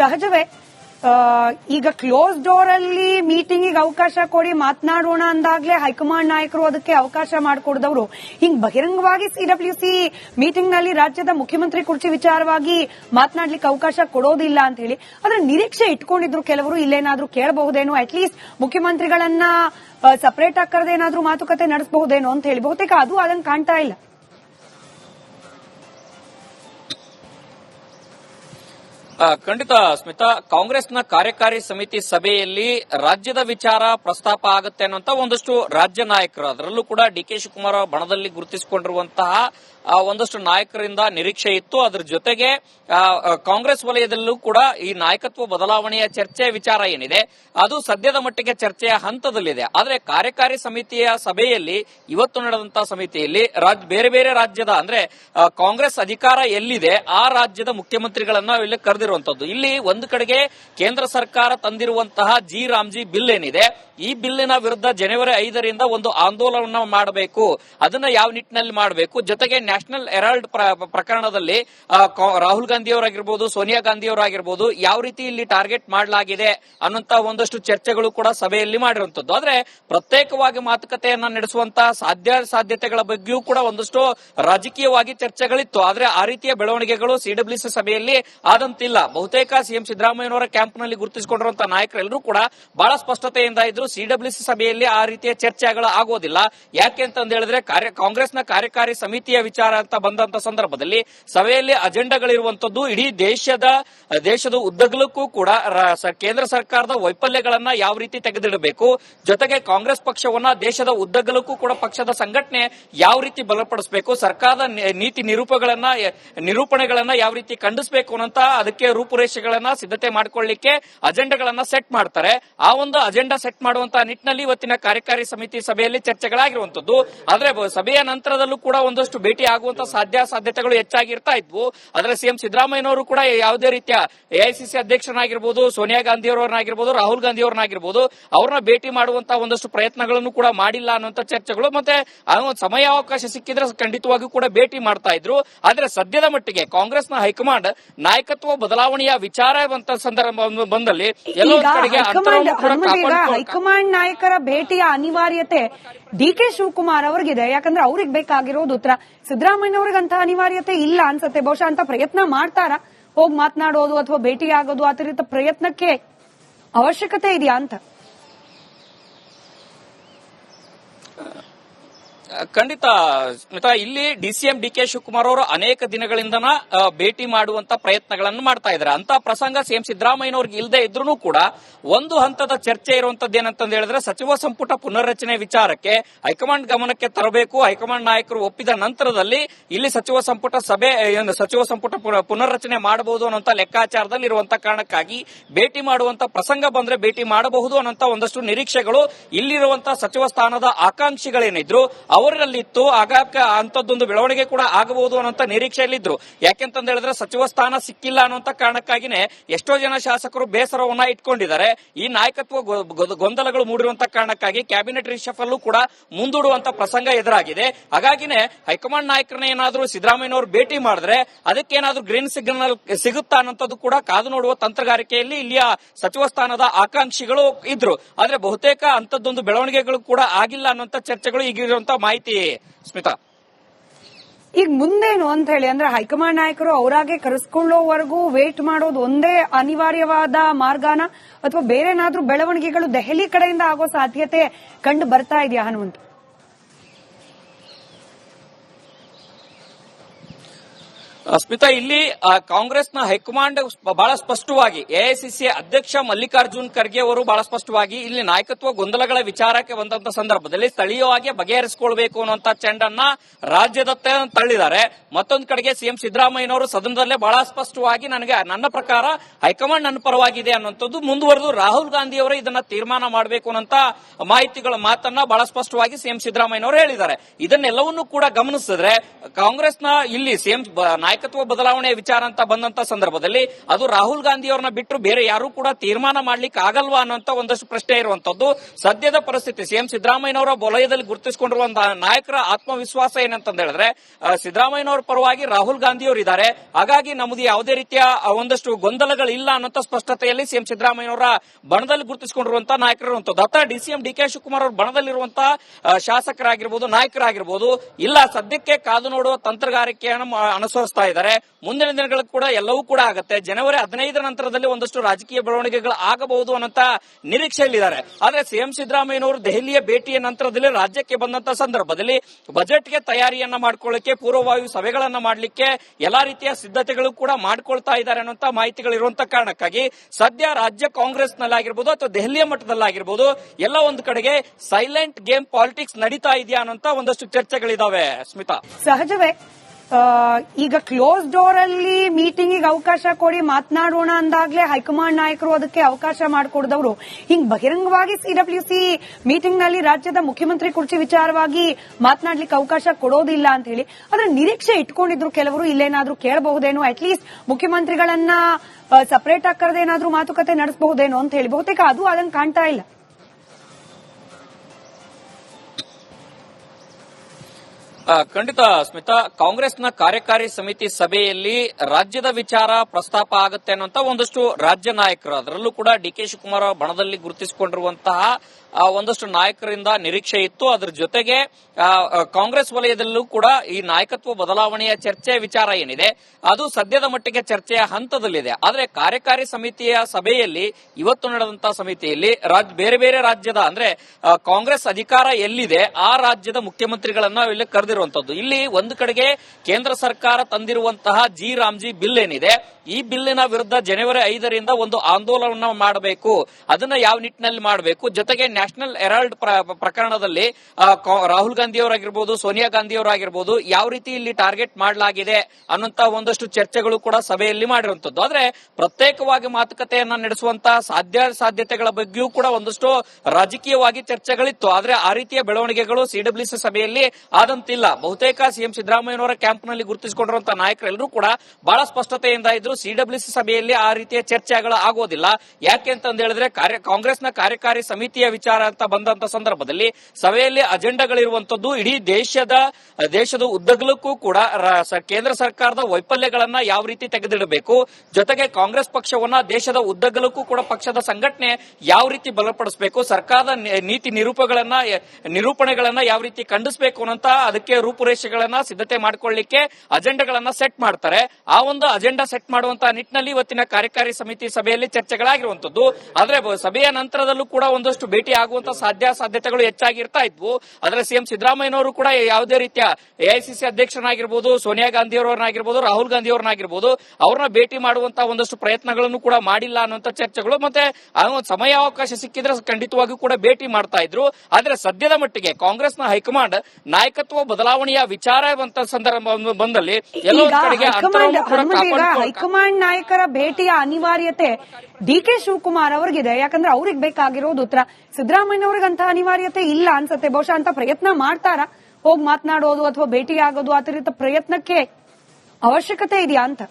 ಸಹಜವೇ. ಈಗ close door ಅಲ್ಲಿ meeting ಅವಕಾಶ ಕೊಡಿ, ಮಾತನಾಡೋಣ ಅಂದಾಗ್ಲೇ ಹೈಕಮಾಂಡ್ ನಾಯಕರು ಅದಕ್ಕೆ ಅವಕಾಶ ಮಾಡಿಕೊಡ್ದವರು. ಹಿಂಗ್ ಬಹಿರಂಗವಾಗಿ ಸಿಡಬ್ಲ್ಯೂ ಸಿ ಮೀಟಿಂಗ್ನಲ್ಲಿ ರಾಜ್ಯದ ಮುಖ್ಯಮಂತ್ರಿ ಕುರ್ಚಿ ವಿಚಾರವಾಗಿ ಮಾತನಾಡ್ಲಿಕ್ಕೆ ಅವಕಾಶ ಕೊಡೋದಿಲ್ಲ ಅಂತ ಹೇಳಿ ಆದ್ರೆ ನಿರೀಕ್ಷೆ ಇಟ್ಕೊಂಡಿದ್ರು ಕೆಲವರು, ಇಲ್ಲೇನಾದ್ರೂ ಕೇಳಬಹುದೇನೋ ಅಟ್ಲೀಸ್ಟ್ ಮುಖ್ಯಮಂತ್ರಿಗಳನ್ನ ಸಪರೇಟ್ ಆಗಿ ಕರೆದೇನಾದ್ರೂ ಮಾತುಕತೆ ನಡೆಸಬಹುದೇನೋ ಅಂತ ಹೇಳಿ ಬಹುತೇಕ ಅದು ಅದನ್ನು ಕಾಣ್ತಾ ಇಲ್ಲ. ಖಂಡಿತ ಸ್ಮಿತಾ, ಕಾಂಗ್ರೆಸ್ನ ಕಾರ್ಯಕಾರಿ ಸಮಿತಿ ಸಭೆಯಲ್ಲಿ ರಾಜ್ಯದ ವಿಚಾರ ಪ್ರಸ್ತಾಪ ಆಗುತ್ತೆ ಅನ್ನುವಂತ ಒಂದಷ್ಟು ರಾಜ್ಯ ನಾಯಕರು, ಅದರಲ್ಲೂ ಕೂಡ ಡಿ ಕೆ ಶಿವಕುಮಾರ್ ಬಣದಲ್ಲಿ ಗುರುತಿಸಿಕೊಂಡಿರುವಂತಹ ಒಂದಷ್ಟು ನಾಯಕರಿಂದ ನಿರೀಕ್ಷೆ ಇತ್ತು. ಅದರ ಜೊತೆಗೆ ಕಾಂಗ್ರೆಸ್ ವಲಯದಲ್ಲೂ ಕೂಡ ಈ ನಾಯಕತ್ವ ಬದಲಾವಣೆಯ ಚರ್ಚೆ ವಿಚಾರ ಏನಿದೆ, ಅದು ಸದ್ಯದ ಮಟ್ಟಿಗೆ ಚರ್ಚೆಯ ಹಂತದಲ್ಲಿದೆ. ಆದರೆ ಕಾರ್ಯಕಾರಿ ಸಮಿತಿಯ ಸಭೆಯಲ್ಲಿ, ಇವತ್ತು ನಡೆದಂತಹ ಸಮಿತಿಯಲ್ಲಿ ಬೇರೆ ಬೇರೆ ರಾಜ್ಯದ, ಅಂದ್ರೆ ಕಾಂಗ್ರೆಸ್ ಅಧಿಕಾರ ಎಲ್ಲಿದೆ, ಆ ರಾಜ್ಯದ ಮುಖ್ಯಮಂತ್ರಿಗಳನ್ನ ಇಲ್ಲಿ ಕರೆದಿರುವಂತದ್ದು. ಇಲ್ಲಿ ಒಂದು ಕಡೆಗೆ ಕೇಂದ್ರ ಸರ್ಕಾರ ತಂದಿರುವಂತಹ ಜಿ. ರಾಮ್ಜಿ ಬಿಲ್ ಏನಿದೆ, ಈ ಬಿಲ್ಲಿನ ವಿರುದ್ಧ ಜನವರಿ ಐದರಿಂದ ಒಂದು ಆಂದೋಲನ ಮಾಡಬೇಕು. ಅದನ್ನ ಯಾವ ನಿಟ್ಟಿನಲ್ಲಿ ಮಾಡಬೇಕು, ಜೊತೆಗೆ ನ್ಯಾಷನಲ್ ಹೆರಾಲ್ಡ್ ಪ್ರಕರಣದಲ್ಲಿ ರಾಹುಲ್ ಗಾಂಧಿ ಅವರಾಗಿರ್ಬೋದು ಸೋನಿಯಾ ಗಾಂಧಿ ಅವರಾಗಿರ್ಬೋದು ಯಾವ ರೀತಿ ಇಲ್ಲಿ ಟಾರ್ಗೆಟ್ ಮಾಡಲಾಗಿದೆ ಅನ್ನುವಂತ ಒಂದಷ್ಟು ಚರ್ಚೆಗಳು ಕೂಡ ಸಭೆಯಲ್ಲಿ ಮಾಡಿರುವಂತದ್ದು ಆದ್ರೆ ಪ್ರತ್ಯೇಕವಾಗಿ ಮಾತುಕತೆಯನ್ನ ನಡೆಸುವಂತಹ ಸಾಧ್ಯ, ಸಾಧ್ಯತೆಗಳ ಬಗ್ಗೆಯೂ ಕೂಡ ಒಂದಷ್ಟು ರಾಜಕೀಯವಾಗಿ ಚರ್ಚೆಗಳಿತ್ತು. ಆದ್ರೆ ಆ ರೀತಿಯ ಬೆಳವಣಿಗೆಗಳು ಸಿಡಬ್ಲ್ಯೂಸಿ ಸಭೆಯಲ್ಲಿ ಆದಂತಿಲ್ಲ. ಬಹುತೇಕ ಸಿಎಂ ಸಿದ್ದರಾಮಯ್ಯನವರ ಕ್ಯಾಂಪ್ನಲ್ಲಿ ಗುರುತಿಸಿಕೊಂಡಿರುವಂತಹ ನಾಯಕರೆಲ್ಲರೂ ಕೂಡ ಬಹಳ ಸ್ಪಷ್ಟತೆಯಿಂದ ಇದ್ರು ಸಿಡಬ್ಲ್ಯೂಸಿ ಸಭೆಯಲ್ಲಿ ಆ ರೀತಿಯ ಚರ್ಚೆಗಳು ಆಗೋದಿಲ್ಲ. ಯಾಕೆ ಅಂತ ಹೇಳಿದ್ರೆ ಕಾಂಗ್ರೆಸ್ನ ಕಾರ್ಯಕಾರಿ ಸಮಿತಿಯ ವಿಚಾರ ಅಂತ ಬಂದಂತ ಸಂದರ್ಭದಲ್ಲಿ ಸಭೆಯಲ್ಲಿ ಅಜೆಂಡಾಗಳಿರುವಂತದ್ದು ಇಡೀ ದೇಶದ ದೇಶದ ಉದ್ದಗಲಕ್ಕೂ ಕೂಡ ಕೇಂದ್ರ ಸರ್ಕಾರದ ವೈಫಲ್ಯಗಳನ್ನ ಯಾವ ರೀತಿ ತೆಗೆದಿಡಬೇಕು, ಜೊತೆಗೆ ಕಾಂಗ್ರೆಸ್ ಪಕ್ಷವನ್ನ ದೇಶದ ಉದ್ದಗಲಕ್ಕೂ ಕೂಡ ಪಕ್ಷದ ಸಂಘಟನೆ ಯಾವ ರೀತಿ ಬಲಪಡಿಸಬೇಕು, ಸರ್ಕಾರದ ನೀತಿ ನಿರೂಪಗಳನ್ನ ನಿರೂಪಣೆಗಳನ್ನ ಯಾವ ರೀತಿ ಖಂಡಿಸಬೇಕು ಅನ್ನಂತ ಅದಕ್ಕೆ ರೂಪುರೇಷೆಗಳನ್ನ ಸಿದ್ಧತೆ ಮಾಡಿಕೊಳ್ಳಿಕ್ಕೆ ಅಜೆಂಡಾಗಳನ್ನ ಸೆಟ್ ಮಾಡ್ತಾರೆ. ಆ ಒಂದು ಅಜೆಂಡಾ ಸೆಟ್ ಮಾಡುವಂತಹ ನಿಟ್ಟಿನಲ್ಲಿ ಇವತ್ತಿನ ಕಾರ್ಯಕಾರಿ ಸಮಿತಿ ಸಭೆಯಲ್ಲಿ ಚರ್ಚೆಗಳಾಗಿರುವಂತದ್ದು. ಆದ್ರೆ ಸಭೆಯ ನಂತರದಲ್ಲೂ ಕೂಡ ಒಂದಷ್ಟು ಭೇಟಿ ಆಗುವಂತ ಸಾಧ್ಯ ಸಾಧ್ಯತೆಗಳು ಹೆಚ್ಚಾಗಿರ್ತಾ ಇದ್ವು. ಅದ್ರಲ್ಲಿ ಸಿಎಂ ಸಿದ್ದರಾಮಯ್ಯನವರು ಕೂಡ ಯಾವುದೇ ರೀತಿಯ ಎಐಸಿಸಿ ಅಧ್ಯಕ್ಷರಾಗಿರ್ಬೋದು ಸೋನಿಯಾ ಗಾಂಧಿ ಅವರನ್ನಾಗಿರ್ಬೋದು ರಾಹುಲ್ ಗಾಂಧಿ ಅವರನ್ನಾಗಿರ್ಬೋದು ಅವ್ರನ್ನ ಭೇಟಿ ಮಾಡುವಂತ ಒಂದಷ್ಟು ಪ್ರಯತ್ನಗಳನ್ನು ಕೂಡ ಮಾಡಿಲ್ಲ ಅನ್ನುವಂತ ಚರ್ಚೆಗಳು ಮತ್ತೆ ಸಮಯ ಸಮಯಾವಕಾಶ ಸಿಕ್ಕಿದ್ರೆ ಖಂಡಿತವಾಗಿಯೂ ಕೂಡ ಭೇಟಿ ಮಾಡ್ತಾ ಇದ್ರು. ಆದ್ರೆ ಸದ್ಯದ ಮಟ್ಟಿಗೆ ಕಾಂಗ್ರೆಸ್ನ ಹೈಕಮಾಂಡ್ ನಾಯಕತ್ವ ಬದಲಾವಣೆಯ ವಿಚಾರ ಸಂದರ್ಭ ಬಂದಲ್ಲಿ ಹೈಕಮಾಂಡ್ ನಾಯಕರ ಭೇಟಿಯ ಅನಿವಾರ್ಯತೆ ಡಿ ಕೆ ಶಿವಕುಮಾರ್ ಅವರಿಗಿದೆ. ಯಾಕಂದ್ರೆ ಅವ್ರಿಗೆ ಬೇಕಾಗಿರೋದು ಉತ್ತರ. ಸಿದ್ದರಾಮಯ್ಯ ಅಂತ ಅನಿವಾರ್ಯತೆ ಇಲ್ಲ ಅನ್ಸತ್ತೆ. ಬಹುಶಃ ಅಂತ ಪ್ರಯತ್ನ ಮಾಡ್ತಾರ? ಹೋಗಿ ಮಾತನಾಡೋದು ಅಥವಾ ಭೇಟಿ ಆಗೋದು ಆ ತರದ ಪ್ರಯತ್ನಕ್ಕೆ ಅವಶ್ಯಕತೆ ಇದೆಯಾ ಅಂತ? ಖಂಡಿತ, ಸ್ಮಿತಾ, ಇಲ್ಲಿ ಡಿಸಿಎಂ ಡಿ ಕೆ ಶಿವಕುಮಾರ್ ಅವರು ಅನೇಕ ದಿನಗಳಿಂದನ ಭೇಟಿ ಮಾಡುವಂತ ಪ್ರಯತ್ನಗಳನ್ನು ಮಾಡ್ತಾ ಇದ್ದಾರೆ. ಅಂತ ಪ್ರಸಂಗ ಸಿಎಂ ಸಿದ್ದರಾಮಯ್ಯನವ್ರಿಗೆ ಇಲ್ಲದೆ ಇದ್ರೂ ಕೂಡ ಒಂದು ಹಂತದ ಚರ್ಚೆ ಇರುವಂತದ್ದು ಏನಂತ ಹೇಳಿದ್ರೆ ಸಚಿವ ಸಂಪುಟ ಪುನರ್ರಚನೆ ವಿಚಾರಕ್ಕೆ ಹೈಕಮಾಂಡ್ ಗಮನಕ್ಕೆ ತರಬೇಕು. ಹೈಕಮಾಂಡ್ ನಾಯಕರು ಒಪ್ಪಿದ ನಂತರದಲ್ಲಿ ಇಲ್ಲಿ ಸಚಿವ ಸಂಪುಟ ಸಭೆ ಸಚಿವ ಸಂಪುಟ ಪುನ- ಪುನರ್ರಚನೆ ಮಾಡಬಹುದು ಅನ್ನೋಂತ ಲೆಕ್ಕಾಚಾರದಲ್ಲಿ ಇರುವಂತ ಕಾರಣಕ್ಕಾಗಿ ಭೇಟಿ ಮಾಡುವಂತ ಪ್ರಸಂಗ ಬಂದ್ರೆ ಭೇಟಿ ಮಾಡಬಹುದು ಅನ್ನೋಂತ ಒಂದಷ್ಟು ನಿರೀಕ್ಷೆಗಳು ಇಲ್ಲಿರುವಂತಹ ಸಚಿವ ಸ್ಥಾನದ ಆಕಾಂಕ್ಷಿಗಳೇನಿದ್ರು ಅವರಲ್ಲಿತ್ತು. ಆಗ ಅಂತದ್ದೊಂದು ಬೆಳವಣಿಗೆ ಕೂಡ ಆಗಬಹುದು ಅನ್ನೋಂತ ನಿರೀಕ್ಷೆಯಲ್ಲಿದ್ರು. ಯಾಕೆಂತಂದ ಹೇಳಿದ್ರೆ ಸಚಿವ ಸ್ಥಾನ ಸಿಕ್ಕಿಲ್ಲ ಅನ್ನುವಂತ ಕಾರಣಕ್ಕಾಗಿನೇ ಎಷ್ಟೋ ಜನ ಶಾಸಕರು ಬೇಸರವನ್ನ ಇಟ್ಕೊಂಡಿದ್ದಾರೆ. ಈ ನಾಯಕತ್ವ ಗೊಂದಲಗಳು ಮೂಡಿರುವಂತ ಕಾರಣಕ್ಕಾಗಿ ಕ್ಯಾಬಿನೆಟ್ ರಿಷಫಲ್ಲೂ ಕೂಡ ಮುಂದೂಡುವಂತ ಪ್ರಸಂಗ ಎದುರಾಗಿದೆ. ಹಾಗಾಗಿನೇ ಹೈಕಮಾಂಡ್ ನಾಯಕರನ್ನ ಏನಾದ್ರೂ ಸಿದ್ದರಾಮಯ್ಯನವರು ಭೇಟಿ ಮಾಡಿದ್ರೆ ಅದಕ್ಕೇನಾದ್ರೂ ಗ್ರೀನ್ ಸಿಗ್ನಲ್ ಸಿಗುತ್ತಾ ಅನ್ನೋದು ಕೂಡ ಕಾದು ನೋಡುವ ತಂತ್ರಗಾರಿಕೆಯಲ್ಲಿ ಇಲ್ಲಿಯ ಸಚಿವ ಸ್ಥಾನದ ಆಕಾಂಕ್ಷಿಗಳು ಇದ್ರು. ಆದ್ರೆ ಬಹುತೇಕ ಅಂತದ್ದೊಂದು ಬೆಳವಣಿಗೆಗಳು ಕೂಡ ಆಗಿಲ್ಲ ಅನ್ನುವಂತ ಚರ್ಚೆಗಳು ಈಗಿರುವಂತ ಮಾಹಿತಿ ಸ್ಮಿತಾ. ಈಗ ಮುಂದೇನು ಅಂತ ಹೇಳಿ ಅಂದ್ರೆ ಹೈಕಮಾಂಡ್ ನಾಯಕರು ಅವರಾಗೆ ಕರೆಸ್ಕೊಳ್ಳೋವರೆಗೂ ವೇಟ್ ಮಾಡೋದು ಒಂದೇ ಅನಿವಾರ್ಯವಾದ ಮಾರ್ಗನ ಅಥವಾ ಬೇರೆನಾದ್ರೂ ಬೆಳವಣಿಗೆಗಳು ದೆಹಲಿ ಕಡೆಯಿಂದ ಆಗೋ ಸಾಧ್ಯತೆ ಕಂಡು ಬರ್ತಾ ಇದೆಯಾ ಹನುಮಂತ್? ಸ್ಮಿತಾ, ಇಲ್ಲಿ ಕಾಂಗ್ರೆಸ್ನ ಹೈಕಮಾಂಡ್ ಬಹಳ ಸ್ಪಷ್ಟವಾಗಿ, ಎಐಸಿಸಿ ಅಧ್ಯಕ್ಷ ಮಲ್ಲಿಕಾರ್ಜುನ್ ಖರ್ಗೆ ಅವರು ಬಹಳ ಸ್ಪಷ್ಟವಾಗಿ ಇಲ್ಲಿ ನಾಯಕತ್ವ ಗೊಂದಲಗಳ ವಿಚಾರಕ್ಕೆ ಬಂದಂತ ಸಂದರ್ಭದಲ್ಲಿ ಸ್ಥಳೀಯವಾಗಿ ಬಗೆಹರಿಸಿಕೊಳ್ಬೇಕು ಅನ್ನುವಂತ ಚೆಂಡನ್ನ ರಾಜ್ಯದತ್ತ ತಳ್ಳಿದ್ದಾರೆ. ಮತ್ತೊಂದು ಕಡೆಗೆ ಸಿಎಂ ಸಿದ್ದರಾಮಯ್ಯನವರು ಸದನದಲ್ಲೇ ಬಹಳ ಸ್ಪಷ್ಟವಾಗಿ ನನಗೆ, ನನ್ನ ಪ್ರಕಾರ ಹೈಕಮಾಂಡ್ ನನ್ನ ಪರವಾಗಿದೆ ಅನ್ನುವಂಥದ್ದು ಮುಂದುವರೆದು ರಾಹುಲ್ ಗಾಂಧಿ ಅವರು ಇದನ್ನ ತೀರ್ಮಾನ ಮಾಡಬೇಕು ಅನ್ನುವಂತ ಮಾಹಿತಿಗಳ ಮಾತನ್ನ ಬಹಳ ಸ್ಪಷ್ಟವಾಗಿ ಸಿಎಂ ಸಿದ್ದರಾಮಯ್ಯನವರು ಹೇಳಿದ್ದಾರೆ. ಇದನ್ನೆಲ್ಲವನ್ನೂ ಕೂಡ ಗಮನಿಸಿದ್ರೆ ಕಾಂಗ್ರೆಸ್ನ ಇಲ್ಲಿ ಸಿಎಂ ನಾಯಕತ್ವ ಬದಲಾವಣೆ ವಿಚಾರ ಅಂತ ಬಂದಂತ ಸಂದರ್ಭದಲ್ಲಿ ಅದು ರಾಹುಲ್ ಗಾಂಧಿ ಅವ್ರನ್ನ ಬಿಟ್ಟರು ಬೇರೆ ಯಾರು ಕೂಡ ತೀರ್ಮಾನ ಮಾಡ್ಲಿಕ್ಕೆ ಆಗಲ್ವಾ ಅನ್ನುವಂತ ಒಂದಷ್ಟು ಪ್ರಶ್ನೆ ಇರುವಂತದ್ದು. ಸದ್ಯದ ಪರಿಸ್ಥಿತಿ ಸಿಎಂ ಸಿದ್ದರಾಮಯ್ಯನವರ ವಲಯದಲ್ಲಿ ಗುರುತಿಸಿಕೊಂಡಿರುವಂತಹ ನಾಯಕರ ಆತ್ಮವಿಶ್ವಾಸ ಏನಂತ ಹೇಳಿದ್ರೆ ಸಿದ್ದರಾಮಯ್ಯ ಸಿದ್ದರಾಮಯ್ಯನವರ ಪರವಾಗಿ ರಾಹುಲ್ ಗಾಂಧಿ ಅವರು ಇದ್ದಾರೆ. ಹಾಗಾಗಿ ನಮ್ಮದು ಯಾವುದೇ ರೀತಿಯ ಒಂದಷ್ಟು ಒಂದಷ್ಟು ಗೊಂದಲಗಳಿಲ್ಲ ಅನ್ನೋಂತ ಸ್ಪಷ್ಟತೆಯಲ್ಲಿ ಸಿಎಂ ಸಿದ್ದರಾಮಯ್ಯನವರ ಬಣದಲ್ಲಿ ಗುರುತಿಸಿಕೊಂಡಿರುವಂತ ನಾಯಕರಿರುವಂತದ್ದು ಅಥವಾ ಡಿಸಿಎಂ ಡಿ ಕೆ ಶಿವಕುಮಾರ್ ಅವರ ಬಣದಲ್ಲಿರುವಂತಹ ಶಾಸಕರಾಗಿರ್ಬೋದು, ನಾಯಕರಾಗಿರ್ಬೋದು, ಇಲ್ಲ, ಸದ್ಯಕ್ಕೆ ಕಾದು ನೋಡುವ ತಂತ್ರಗಾರಿಕೆಯನ್ನು ಮ- ಅನುಸರಿಸ್ತಾ ಇದ್ದಾರೆ. ಮುಂದಿನ ದಿನಗಳು ಕೂಡ ಎಲ್ಲವೂ ಕೂಡ ಆಗುತ್ತೆ. ಜನವರಿ ಹದಿನೈದರ ನಂತರದಲ್ಲಿ ಒಂದಷ್ಟು ರಾಜಕೀಯ ಬೆಳವಣಿಗೆಗಳು ಆಗಬಹುದು ಅನ್ನೋಂತ ನಿರೀಕ್ಷೆಯಲ್ಲಿದ್ದಾರೆ. ಆದ್ರೆ ಸಿಎಂ ಸಿದ್ದರಾಮಯ್ಯನವರು ದೆಹಲಿಯ ಭೇಟಿಯ ನಂತರದಲ್ಲಿ ರಾಜ್ಯಕ್ಕೆ ಬಂದಂತ ಸಂದರ್ಭದಲ್ಲಿ ಬಜೆಟ್ಗೆ ತಯಾರಿಯನ್ನ ಮಾಡ್ಕೊಳ್ಳಿಕ್ಕೆ ಪೂರ್ವಭಾವಿ ಸಭೆಗಳನ್ನ ಮಾಡಲಿಕ್ಕೆ ಎಲ್ಲಾ ರೀತಿಯ ಸಿದ್ಧತೆಗಳು ಕೂಡ ಮಾಡ್ಕೊಳ್ತಾ ಇದ್ದಾರೆ ಅನ್ನೋಂತ ಮಾಹಿತಿಗಳು ಇರುವಂತ ಕಾರಣಕ್ಕಾಗಿ ಸದ್ಯ ರಾಜ್ಯ ಕಾಂಗ್ರೆಸ್ ನಲ್ಲಾಗಿರ್ಬೋದು ಅಥವಾ ದೆಹಲಿಯ ಮಟ್ಟದಲ್ಲಾಗಿರ್ಬೋದು ಎಲ್ಲ ಒಂದು ಕಡೆಗೆ ಸೈಲೆಂಟ್ ಗೇಮ್ ಪಾಲಿಟಿಕ್ಸ್ ನಡೀತಾ ಇದೆಯಾ ಅನ್ನೋಂತ ಒಂದಷ್ಟು ಚರ್ಚೆಗಳಿದಾವೆ. ಸ್ಮಿತಾ. ಸಹಜವೇ ಈಗ ಕ್ಲೋಸ್ ಡೋರ್ ಅಲ್ಲಿ ಮೀಟಿಂಗ್ ಅವಕಾಶ ಕೊಡಿ, ಮಾತನಾಡೋಣ ಅಂದಾಗ್ಲೇ ಹೈಕಮಾಂಡ್ ನಾಯಕರು ಅದಕ್ಕೆ ಅವಕಾಶ ಮಾಡಿಕೊಡ್ದವರು. ಹಿಂಗ್ ಬಹಿರಂಗವಾಗಿ ಸಿಡಬ್ಲ್ಯೂ ಸಿ ಮೀಟಿಂಗ್ನಲ್ಲಿ ರಾಜ್ಯದ ಮುಖ್ಯಮಂತ್ರಿ ಕುರ್ಚಿ ವಿಚಾರವಾಗಿ ಮಾತನಾಡ್ಲಿಕ್ಕೆ ಅವಕಾಶ ಕೊಡೋದಿಲ್ಲ ಅಂತ ಹೇಳಿ. ಅದ್ರ ನಿರೀಕ್ಷೆ ಇಟ್ಕೊಂಡಿದ್ರು ಕೆಲವರು, ಇಲ್ಲೇನಾದ್ರೂ ಕೇಳಬಹುದೇನೋ ಅಟ್ಲೀಸ್ಟ್ ಮುಖ್ಯಮಂತ್ರಿಗಳನ್ನ ಸಪರೇಟ್ ಆಗಿ ಕರೆದೇನಾದ್ರೂ ಮಾತುಕತೆ ನಡೆಸಬಹುದೇನೋ ಅಂತ ಹೇಳಿ. ಬಹುತೇಕ ಅದು ಅದನ್ನು ಕಾಣ್ತಾ ಇಲ್ಲ. ಖಂಡಿತ ಸ್ಮಿತಾ, ಕಾಂಗ್ರೆಸ್ನ ಕಾರ್ಯಕಾರಿ ಸಮಿತಿ ಸಭೆಯಲ್ಲಿ ರಾಜ್ಯದ ವಿಚಾರ ಪ್ರಸ್ತಾಪ ಆಗುತ್ತೆ ಅನ್ನುವಂತ ಒಂದಷ್ಟು ರಾಜ್ಯ ನಾಯಕರು, ಅದರಲ್ಲೂ ಕೂಡ ಡಿ ಕೆ ಶಿವಕುಮಾರ್ ಬಣದಲ್ಲಿ ಗುರುತಿಸಿಕೊಂಡಿರುವಂತಹ ಒಂದಷ್ಟು ನಾಯಕರಿಂದ ನಿರೀಕ್ಷೆ ಇತ್ತು. ಅದರ ಜೊತೆಗೆ ಕಾಂಗ್ರೆಸ್ ವಲಯದಲ್ಲೂ ಕೂಡ ಈ ನಾಯಕತ್ವ ಬದಲಾವಣೆಯ ಚರ್ಚೆ ವಿಚಾರ ಏನಿದೆ, ಅದು ಸದ್ಯದ ಮಟ್ಟಿಗೆ ಚರ್ಚೆಯ ಹಂತದಲ್ಲಿದೆ. ಆದರೆ ಕಾರ್ಯಕಾರಿ ಸಮಿತಿಯ ಸಭೆಯಲ್ಲಿ, ಇವತ್ತು ನಡೆದಂತಹ ಸಮಿತಿಯಲ್ಲಿ ಬೇರೆ ಬೇರೆ ರಾಜ್ಯದ, ಅಂದ್ರೆ ಕಾಂಗ್ರೆಸ್ ಅಧಿಕಾರ ಎಲ್ಲಿದೆ, ಆ ರಾಜ್ಯದ ಮುಖ್ಯಮಂತ್ರಿಗಳನ್ನ ಇಲ್ಲಿ ಕರೆದಿರುವಂತದ್ದು. ಇಲ್ಲಿ ಒಂದು ಕಡೆಗೆ ಕೇಂದ್ರ ಸರ್ಕಾರ ತಂದಿರುವಂತಹ ಜಿ. ರಾಮ್ಜಿ ಬಿಲ್ ಏನಿದೆ, ಈ ಬಿಲ್ಲಿನ ವಿರುದ್ಧ ಜನವರಿ ಐದರಿಂದ ಒಂದು ಆಂದೋಲನ ಮಾಡಬೇಕು. ಅದನ್ನ ಯಾವ ನಿಟ್ಟಿನಲ್ಲಿ ಮಾಡಬೇಕು, ಜೊತೆಗೆ ನ್ಯಾಷನಲ್ ಹೆರಾಲ್ಡ್ ಪ್ರಕರಣದಲ್ಲಿ ರಾಹುಲ್ ಗಾಂಧಿ ಅವರಾಗಿರ್ಬೋದು ಸೋನಿಯಾ ಗಾಂಧಿ ಯಾವ ರೀತಿ ಇಲ್ಲಿ ಟಾರ್ಗೆಟ್ ಮಾಡಲಾಗಿದೆ ಅನ್ನುವಂತ ಒಂದಷ್ಟು ಚರ್ಚೆಗಳು ಕೂಡ ಸಭೆಯಲ್ಲಿ ಮಾಡಿರುವಂತದ್ದು ಆದ್ರೆ ಪ್ರತ್ಯೇಕವಾಗಿ ಮಾತುಕತೆಯನ್ನ ನಡೆಸುವಂತಹ ಸಾಧ್ಯ, ಸಾಧ್ಯತೆಗಳ ಬಗ್ಗೆಯೂ ಕೂಡ ಒಂದಷ್ಟು ರಾಜಕೀಯವಾಗಿ ಚರ್ಚೆಗಳಿತ್ತು. ಆದ್ರೆ ಆ ರೀತಿಯ ಬೆಳವಣಿಗೆಗಳು ಸಿಡಬ್ಲ್ಯೂಸಿ ಸಭೆಯಲ್ಲಿ ಆದಂತಿಲ್ಲ. ಬಹುತೇಕ ಸಿಎಂ ಸಿದ್ದರಾಮಯ್ಯನವರ ಕ್ಯಾಂಪ್ನಲ್ಲಿ ಗುರುತಿಸಿಕೊಂಡಿರುವಂತಹ ನಾಯಕರೆಲ್ಲರೂ ಕೂಡ ಬಹಳ ಸ್ಪಷ್ಟತೆಯಿಂದ ಇದ್ರು ಸಿಡಬ್ಲ್ಯೂಸಿ ಸಭೆಯಲ್ಲಿ ಆ ರೀತಿಯ ಚರ್ಚೆಗಳು ಆಗೋದಿಲ್ಲ. ಯಾಕೆ ಅಂತಂದ ಹೇಳಿದ್ರೆ ಕಾಂಗ್ರೆಸ್ನ ಕಾರ್ಯಕಾರಿ ಸಮಿತಿಯ ವಿಚಾರ ಅಂತ ಬಂದಂತ ಸಂದರ್ಭದಲ್ಲಿ ಸಭೆಯಲ್ಲಿ ಅಜೆಂಡಾಗಳಿರುವಂತದ್ದು ಇಡೀ ದೇಶದ ದೇಶದ ಉದ್ದಗಲಕ್ಕೂ ಕೂಡ ಕೇಂದ್ರ ಸರ್ಕಾರದ ವೈಫಲ್ಯಗಳನ್ನ ಯಾವ ರೀತಿ ತೆಗೆದಿಡಬೇಕು, ಜೊತೆಗೆ ಕಾಂಗ್ರೆಸ್ ಪಕ್ಷವನ್ನ ದೇಶದ ಉದ್ದಗಲಕ್ಕೂ ಕೂಡ ಪಕ್ಷದ ಸಂಘಟನೆ ಯಾವ ರೀತಿ ಬಲಪಡಿಸಬೇಕು, ಸರ್ಕಾರದ ನೀತಿ ನಿರೂಪಗಳನ್ನ ನಿರೂಪಣೆಗಳನ್ನ ಯಾವ ರೀತಿ ಖಂಡಿಸಬೇಕು ಅನ್ನೋಂತ ಅದಕ್ಕೆ ರೂಪುರೇಷೆಗಳನ್ನ ಸಿದ್ಧತೆ ಮಾಡಿಕೊಳ್ಳಿಕ್ಕೆ ಅಜೆಂಡಾಗಳನ್ನ ಸೆಟ್ ಮಾಡ್ತಾರೆ. ಆ ಒಂದು ಅಜೆಂಡಾ ಸೆಟ್ ಮಾಡುವಂತಹ ನಿಟ್ಟಿನಲ್ಲಿ ಇವತ್ತಿನ ಕಾರ್ಯಕಾರಿ ಸಮಿತಿ ಸಭೆಯಲ್ಲಿ ಚರ್ಚೆಗಳಾಗಿರುವಂತದ್ದು. ಆದ್ರೆ ಸಭೆಯ ನಂತರದಲ್ಲೂ ಕೂಡ ಒಂದಷ್ಟು ಭೇಟಿ ಆಗುವಂತ ಸಾಧ್ಯ ಸಾಧ್ಯತೆಗಳು ಹೆಚ್ಚಾಗಿರ್ತಾ ಇದ್ವು. ಆದ್ರೆ ಸಿಎಂ ಸಿದ್ದರಾಮಯ್ಯನವರು ಕೂಡ ಯಾವುದೇ ರೀತಿಯ ಎಐಸಿಸಿ ಅಧ್ಯಕ್ಷನಾಗಿರ್ಬೋದು ಸೋನಿಯಾ ಗಾಂಧಿ ಅವರನ್ನಾಗಿರ್ಬೋದು ರಾಹುಲ್ ಗಾಂಧಿ ಅವರನ್ನಾಗಿರ್ಬೋದು ಅವ್ರನ್ನ ಭೇಟಿ ಮಾಡುವಂತ ಒಂದಷ್ಟು ಪ್ರಯತ್ನಗಳನ್ನು ಕೂಡ ಮಾಡಿಲ್ಲ ಅನ್ನುವಂತ ಚರ್ಚೆಗಳು ಮತ್ತೆ ಆ ಒಂದು ಸಮಯಾವಕಾಶ ಸಿಕ್ಕಿದ್ರೆ ಖಂಡಿತವಾಗಿಯೂ ಕೂಡ ಭೇಟಿ ಮಾಡ್ತಾ ಇದ್ರು. ಆದ್ರೆ ಸದ್ಯದ ಮಟ್ಟಿಗೆ ಕಾಂಗ್ರೆಸ್ನ ಹೈಕಮಾಂಡ್ ನಾಯಕತ್ವ ಬದಲಾವಣೆಯ ವಿಚಾರ ಸಂದರ್ಭ ಬಂದಲ್ಲಿ ಹೈಕಮಾಂಡ್ ನಾಯಕರ ಭೇಟಿಯ ಅನಿವಾರ್ಯತೆ ಡಿ ಕೆ ಶಿವಕುಮಾರ್ ಅವರಿಗಿದೆ. ಯಾಕಂದ್ರೆ ಅವ್ರಿಗೆ ಬೇಕಾಗಿರೋದು ಉತ್ತರ. ಸಿದ್ದರಾಮಯ್ಯ ಅಂತ ಅನಿವಾರ್ಯತೆ ಇಲ್ಲ ಅನ್ಸತ್ತೆ. ಬಹುಶಃ ಅಂತ ಪ್ರಯತ್ನ ಮಾಡ್ತಾರ? ಹೋಗಿ ಮಾತನಾಡೋದು ಅಥವಾ ಭೇಟಿ ಆಗೋದು ಆತರಿತ ಪ್ರಯತ್ನಕ್ಕೆ ಅವಶ್ಯಕತೆ ಇದೆಯಾ ಅಂತ?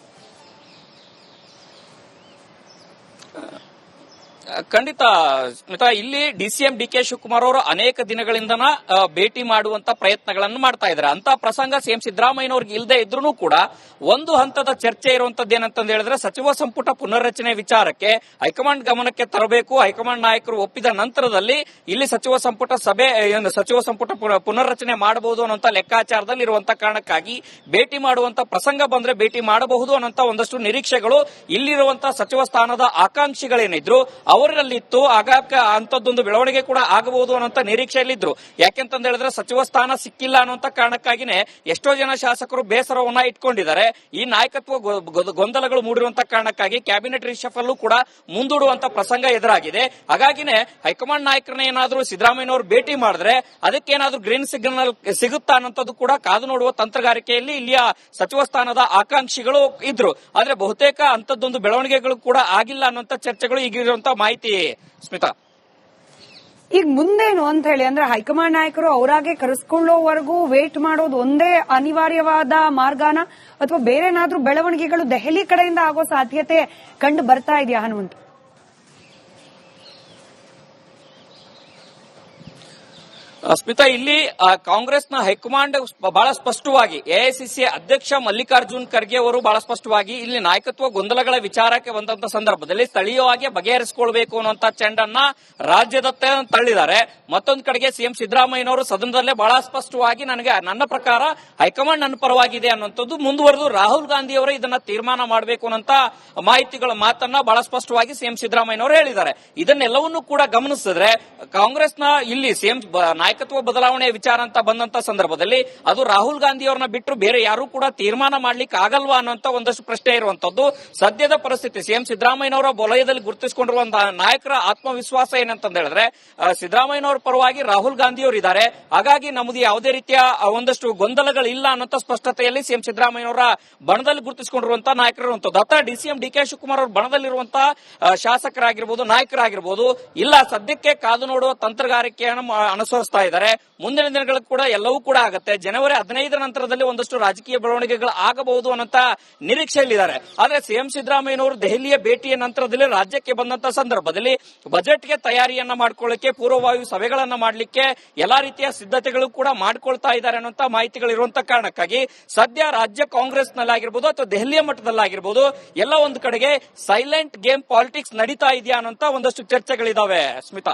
ಖಂಡಿತ ಮಿತ್ರ ಇಲ್ಲಿ ಡಿಸಿಎಂ ಡಿ ಕೆ ಶಿವಕುಮಾರ್ ಅವರು ಅನೇಕ ದಿನಗಳಿಂದನ ಭೇಟಿ ಮಾಡುವಂತ ಪ್ರಯತ್ನಗಳನ್ನು ಮಾಡ್ತಾ ಇದ್ದಾರೆ. ಅಂತ ಪ್ರಸಂಗ ಸಿಎಂ ಸಿದ್ದರಾಮಯ್ಯನವ್ರಿಗೆ ಇಲ್ಲದೆ ಇದ್ರೂ ಕೂಡ ಒಂದು ಹಂತದ ಚರ್ಚೆ ಇರುವಂತದ್ದು ಏನಂತ ಹೇಳಿದ್ರೆ ಸಚಿವ ಸಂಪುಟ ಪುನರ್ರಚನೆ ವಿಚಾರಕ್ಕೆ ಹೈಕಮಾಂಡ್ ಗಮನಕ್ಕೆ ತರಬೇಕು. ಹೈಕಮಾಂಡ್ ನಾಯಕರು ಒಪ್ಪಿದ ನಂತರದಲ್ಲಿ ಇಲ್ಲಿ ಸಚಿವ ಸಂಪುಟ ಸಭೆ ಸಚಿವ ಸಂಪುಟ ಪುನ- ಪುನರ್ರಚನೆ ಮಾಡಬಹುದು ಅನ್ನೋ ಲೆಕ್ಕಾಚಾರದಲ್ಲಿ ಇರುವಂತ ಕಾರಣಕ್ಕಾಗಿ ಭೇಟಿ ಮಾಡುವಂತ ಪ್ರಸಂಗ ಬಂದ್ರೆ ಭೇಟಿ ಮಾಡಬಹುದು ಅನ್ನೋ ಒಂದಷ್ಟು ನಿರೀಕ್ಷೆಗಳು ಇಲ್ಲಿರುವಂತಹ ಸಚಿವ ಸ್ಥಾನದ ಆಕಾಂಕ್ಷಿಗಳೇನಿದ್ರು ಅವರಲ್ಲಿತ್ತು ಆಗಾಗ ಅಂತದ್ದೊಂದು ಬೆಳವಣಿಗೆ ಕೂಡ ಆಗಬಹುದು ಅನ್ನೋಂತ ನಿರೀಕ್ಷೆಯಲ್ಲಿದ್ರು. ಯಾಕೆಂತಂದ ಹೇಳಿದ್ರೆ ಸಚಿವ ಸ್ಥಾನ ಸಿಕ್ಕಿಲ್ಲ ಅನ್ನುವಂತ ಕಾರಣಕ್ಕಾಗಿನೇ ಎಷ್ಟೋ ಜನ ಶಾಸಕರು ಬೇಸರವನ್ನ ಇಟ್ಕೊಂಡಿದ್ದಾರೆ. ಈ ನಾಯಕತ್ವ ಗೊಂದಲಗಳು ಮೂಡಿರುವಂತ ಕಾರಣಕ್ಕಾಗಿ ಕ್ಯಾಬಿನೆಟ್ ರಿಷಫಲ್ಲೂ ಕೂಡ ಮುಂದೂಡುವಂತ ಪ್ರಸಂಗ ಎದುರಾಗಿದೆ. ಹಾಗಾಗಿನೇ ಹೈಕಮಾಂಡ್ ನಾಯಕರನ್ನ ಏನಾದ್ರೂ ಸಿದ್ದರಾಮಯ್ಯನವರು ಭೇಟಿ ಮಾಡಿದ್ರೆ ಅದಕ್ಕೇನಾದ್ರೂ ಗ್ರೀನ್ ಸಿಗ್ನಲ್ ಸಿಗುತ್ತಾ ಅನ್ನೋದು ಕೂಡ ಕಾದು ನೋಡುವ ತಂತ್ರಗಾರಿಕೆಯಲ್ಲಿ ಇಲ್ಲಿಯ ಸಚಿವ ಸ್ಥಾನದ ಆಕಾಂಕ್ಷಿಗಳು ಇದ್ರು. ಆದ್ರೆ ಬಹುತೇಕ ಅಂತದ್ದೊಂದು ಬೆಳವಣಿಗೆಗಳು ಕೂಡ ಆಗಿಲ್ಲ ಅನ್ನುವಂತ ಚರ್ಚೆಗಳು ಈಗಿರುವಂತ ಮಾಹಿತಿ ಸ್ಮಿತಾ. ಈಗ ಮುಂದೇನು ಅಂತ ಹೇಳಿ ಅಂದ್ರೆ ಹೈಕಮಾಂಡ್ ನಾಯಕರು ಅವರಾಗೆ ಕರೆಸ್ಕೊಳ್ಳೋವರೆಗೂ ವೇಟ್ ಮಾಡೋದು ಒಂದೇ ಅನಿವಾರ್ಯವಾದ ಮಾರ್ಗನ? ಅಥವಾ ಬೇರೆನಾದ್ರೂ ಬೆಳವಣಿಗೆಗಳು ದೆಹಲಿ ಕಡೆಯಿಂದ ಆಗೋ ಸಾಧ್ಯತೆ ಕಂಡು ಬರ್ತಾ ಇದೆಯಾ ಹನುಮಂತ್? ಸ್ಮಿತಾ, ಇಲ್ಲಿ ಕಾಂಗ್ರೆಸ್ ಕಾಂಗ್ರೆಸ್ನ ಹೈಕಮಾಂಡ್ ಬಹಳ ಸ್ಪಷ್ಟವಾಗಿ ಎಐಸಿಸಿ ಅಧ್ಯಕ್ಷ ಮಲ್ಲಿಕಾರ್ಜುನ್ ಖರ್ಗೆ ಅವರು ಬಹಳ ಸ್ಪಷ್ಟವಾಗಿ ಇಲ್ಲಿ ನಾಯಕತ್ವ ಗೊಂದಲಗಳ ವಿಚಾರಕ್ಕೆ ಬಂದಂತ ಸಂದರ್ಭದಲ್ಲಿ ಸ್ಥಳೀಯವಾಗಿ ಬಗೆಹರಿಸಿಕೊಳ್ಬೇಕು ಅನ್ನುವಂತ ಚೆಂಡನ್ನ ರಾಜ್ಯದತ್ತ ತಳ್ಳಿದ್ದಾರೆ. ಮತ್ತೊಂದು ಕಡೆಗೆ ಸಿಎಂ ಸಿದ್ದರಾಮಯ್ಯನವರು ಸದನದಲ್ಲೇ ಬಹಳ ಸ್ಪಷ್ಟವಾಗಿ ನನಗೆ ನನ್ನ ಪ್ರಕಾರ ಹೈಕಮಾಂಡ್ ನನ್ನ ಪರವಾಗಿದೆ ಅನ್ನುವಂಥದ್ದು ಮುಂದುವರೆದು ರಾಹುಲ್ ಗಾಂಧಿ ಅವರು ಇದನ್ನ ತೀರ್ಮಾನ ಮಾಡಬೇಕು ಅನ್ನೋಂತ ಮಾಹಿತಿಗಳ ಮಾತನ್ನ ಬಹಳ ಸ್ಪಷ್ಟವಾಗಿ ಸಿಎಂ ಸಿದ್ದರಾಮಯ್ಯನವರು ಹೇಳಿದ್ದಾರೆ. ಇದನ್ನೆಲ್ಲವನ್ನೂ ಕೂಡ ಗಮನಿಸಿದ್ರೆ ಕಾಂಗ್ರೆಸ್ನ ಇಲ್ಲಿ ಸಿಎಂ ನಾಯಕತ್ವ ಬದಲಾವಣೆ ವಿಚಾರ ಅಂತ ಬಂದಂತ ಸಂದರ್ಭದಲ್ಲಿ ಅದು ರಾಹುಲ್ ಗಾಂಧಿ ಅವರನ್ನ ಬಿಟ್ಟು ಬೇರೆ ಯಾರು ಕೂಡ ತೀರ್ಮಾನ ಮಾಡ್ಲಿಕ್ಕೆ ಆಗಲ್ವಾ ಅನ್ನೋಂತ ಒಂದಷ್ಟು ಪ್ರಶ್ನೆ ಇರುವಂತದ್ದು. ಸದ್ಯದ ಪರಿಸ್ಥಿತಿ ಸಿಎಂ ಸಿದ್ದರಾಮಯ್ಯನವರ ವಲಯದಲ್ಲಿ ಗುರುತಿಸಿಕೊಂಡಿರುವಂತಹ ನಾಯಕರ ಆತ್ಮವಿಶ್ವಾಸ ಏನಂತ ಹೇಳಿದ್ರೆ ಸಿದ್ದರಾಮಯ್ಯನವರ ಪರವಾಗಿ ರಾಹುಲ್ ಗಾಂಧಿ ಅವರು ಇದ್ದಾರೆ. ಹಾಗಾಗಿ ನಮ್ಮದು ಯಾವುದೇ ರೀತಿಯ ಒಂದಷ್ಟು ಗೊಂದಲಗಳಿಲ್ಲ ಅನ್ನೋಂತ ಸ್ಪಷ್ಟತೆಯಲ್ಲಿ ಸಿಎಂ ಸಿದ್ದರಾಮಯ್ಯನವರ ಬಣದಲ್ಲಿ ಗುರುತಿಸಿಕೊಂಡಿರುವಂತಹ ನಾಯಕರಿರುವಂತದ್ದು ಅಥವಾ ಡಿಸಿಎಂ ಡಿ ಕೆ ಶಿವಕುಮಾರ್ ಅವರ ಬಣದಲ್ಲಿರುವಂತಹ ಶಾಸಕರಾಗಿರ್ಬೋದು, ನಾಯಕರಾಗಿರ್ಬೋದು, ಇಲ್ಲ ಸದ್ಯಕ್ಕೆ ಕಾದು ನೋಡುವ ತಂತ್ರಗಾರಿಕೆಯನ್ನು ಮಾ- ಅನುಸರಿಸ್ತಾ ಇದ್ದಾರೆ. ಮುಂದಿನ ದಿನಗಳು ಕೂಡ ಎಲ್ಲವೂ ಕೂಡ ಆಗುತ್ತೆ. ಜನವರಿ ಹದಿನೈದರ ನಂತರದಲ್ಲಿ ಒಂದಷ್ಟು ರಾಜಕೀಯ ಬೆಳವಣಿಗೆಗಳು ಆಗಬಹುದು ಅನ್ನೋಂತ ನಿರೀಕ್ಷೆಯಲ್ಲಿದ್ದಾರೆ. ಆದ್ರೆ ಸಿಎಂ ಸಿದ್ದರಾಮಯ್ಯನವರು ದೆಹಲಿಯ ಭೇಟಿಯ ನಂತರದಲ್ಲಿ ರಾಜ್ಯಕ್ಕೆ ಬಂದಂತ ಸಂದರ್ಭದಲ್ಲಿ ಬಜೆಟ್ಗೆ ತಯಾರಿಯನ್ನ ಮಾಡ್ಕೊಳ್ಳಿಕ್ಕೆ ಪೂರ್ವಭಾವಿ ಸಭೆಗಳನ್ನ ಮಾಡಲಿಕ್ಕೆ ಎಲ್ಲಾ ರೀತಿಯ ಸಿದ್ಧತೆಗಳು ಕೂಡ ಮಾಡ್ಕೊಳ್ತಾ ಇದ್ದಾರೆ ಅನ್ನುವಂತ ಮಾಹಿತಿಗಳು ಇರುವಂತ ಕಾರಣಕ್ಕಾಗಿ ಸದ್ಯ ರಾಜ್ಯ ಕಾಂಗ್ರೆಸ್ ನಲ್ಲಾಗಿರ್ಬೋದು ಅಥವಾ ದೆಹಲಿಯ ಮಟ್ಟದಲ್ಲಾಗಿರ್ಬೋದು ಎಲ್ಲ ಒಂದು ಕಡೆಗೆ ಸೈಲೆಂಟ್ ಗೇಮ್ ಪಾಲಿಟಿಕ್ಸ್ ನಡೀತಾ ಇದೆಯಾ ಅನ್ನೋಂತ ಒಂದಷ್ಟು ಚರ್ಚೆಗಳಿದಾವೆ. ಸ್ಮಿತಾ.